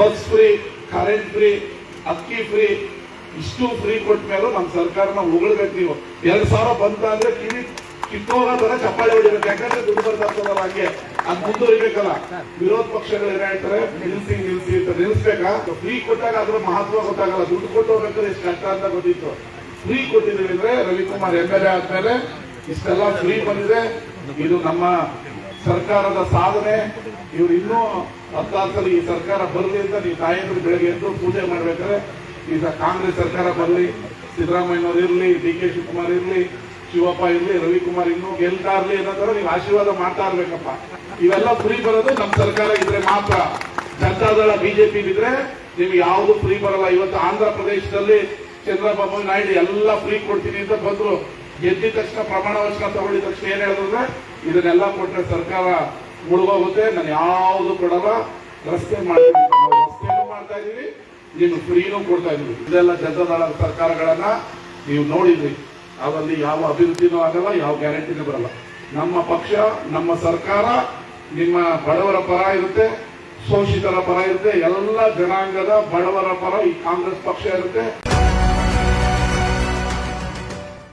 Bus free current free ಅಕ್ಕಿ free ಇಷ್ಟು free ಕೊಟ್ಟ ಮೇಲೆ ನಮ್ಮ ಸರ್ಕಾರನ ಉಗಳ್ಬೇಕು ನೀವು ಎರಡ್ ಸಾವಿರ ಬಂತ ಅಂದ್ರೆ ಕಿವಿ ಕಿತ್ತೋಗೋ ತರ ಚಪ್ಪಾಳೆ ಹೊಡಿಬೇಕು. ಯಾಕಂದ್ರೆ ದುಡ್ಡು ಬರ್ತಾ ಇರ್ತದಲ್ಲ ಹಾಗೆ. ಅದ್ ಮುಂದುವರಿಬೇಕಲ್ಲ ವಿರೋಧ ಪಕ್ಷಗಳು ಏನ್ ಹೇಳ್ತಾರೆ? ನಿಲ್ಸಿ ನಿಲ್ಸಿ ಅಂತ ನಿಲ್ಸ್ಬೇಕಾ? ಫ್ರೀ ಕೊಟ್ಟಾಗ ಅದ್ರ ಮಹತ್ವ ಗೊತ್ತಾಗಲ್ಲ. ದುಡ್ಡು ಕೊಟ್ಟು ಹೋಗ್ಬೇಕಾದ್ರೆ ಎಷ್ಟು ಕಷ್ಟ ಅಂತ ಗೊತ್ತಿತ್ತು. ಫ್ರೀ ಕೊಟ್ಟಿದ್ದೀವಿ ಅಂದ್ರೆ ರವಿಕುಮಾರ್ ಎಂ ಎಲ್ ಎ ಆದ್ಮೇಲೆ ಇಷ್ಟೆಲ್ಲ ಫ್ರೀ ಬಂದಿದೆ. ಇದು ನಮ್ಮ ಸರ್ಕಾರದ ಸಾಧನೆ, ಇವ್ರು ಇನ್ನೂ ಹತ್ತಾರು ಈ ಸರ್ಕಾರ ಬರಲಿ ಅಂತ ನೀವು ತಾಯಂದ್ರು ಬೆಳಗ್ಗೆ ಎದ್ದು ಪೂಜೆ ಮಾಡ್ಬೇಕಾದ್ರೆ ಈಗ ಕಾಂಗ್ರೆಸ್ ಸರ್ಕಾರ ಬರಲಿ, ಸಿದ್ದರಾಮಯ್ಯನವ್ರು ಇರಲಿ, ಡಿ ಕೆ ಶಿವಕುಮಾರ್ ಇರಲಿ, ಶಿವಪ್ಪ ಇರಲಿ, ರವಿಕುಮಾರ್ ಇನ್ನೂ ಗೆಲ್ತಾ ಇರಲಿ ಅನ್ನೋದ್ರ ನೀವು ಆಶೀರ್ವಾದ ಮಾಡ್ತಾ ಇರ್ಬೇಕಪ್ಪ. ಇವೆಲ್ಲ ಫ್ರೀ ಬರೋದು ನಮ್ಮ ಸರ್ಕಾರ ಇದ್ರೆ ಮಾತ್ರ. ಜನತಾದಳ ಬಿಜೆಪಿ ಇದ್ರೆ ನಿಮ್ಗೆ ಯಾವುದು ಫ್ರೀ ಬರಲ್ಲ. ಇವತ್ತು ಆಂಧ್ರ ಪ್ರದೇಶದಲ್ಲಿ ಚಂದ್ರಬಾಬು ನಾಯ್ಡು ಎಲ್ಲ ಫ್ರೀ ಕೊಡ್ತೀನಿ ಅಂತ ಬಂದ್ರು. ಗೆದ್ದಿದ ತಕ್ಷಣ ಪ್ರಮಾಣ ವಚನ ತಗೊಂಡಿದ ತಕ್ಷಣ ಏನ್ ಹೇಳಿದ್ರೆ ಇದನ್ನೆಲ್ಲ ಕೊಟ್ರೆ ಸರ್ಕಾರ ಮುಳುಗೋಗುತ್ತೆ. ನಾನು ಯಾವುದು ಕೊಡಲ್ಲ, ರಸ್ತೆ ಮಾಡ್ತೀನಿ. ರಸ್ತೆನೂ ಮಾಡ್ತಾ ಇದೀವಿ ನಿಮ್ಗೆ ಫ್ರೀನೂ ಕೊಡ್ತಾ ಇದೀವಿ ಇದೆಲ್ಲ ಜನತಾದಳ ಸರ್ಕಾರಗಳನ್ನ ನೀವು ನೋಡಿದ್ರಿ. ಅದರಲ್ಲಿ ಯಾವ ಅಭಿವೃದ್ಧಿನೂ ಆಗಲ್ಲ, ಯಾವ ಗ್ಯಾರಂಟಿನೂ ಬರಲ್ಲ. ನಮ್ಮ ಪಕ್ಷ, ನಮ್ಮ ಸರ್ಕಾರ ನಿಮ್ಮ ಬಡವರ ಪರ ಇರುತ್ತೆ, ಶೋಷಿತರ ಪರ ಇರುತ್ತೆ, ಎಲ್ಲ ಜನಾಂಗದ ಬಡವರ ಪರ ಈ ಕಾಂಗ್ರೆಸ್ ಪಕ್ಷ ಇರುತ್ತೆ.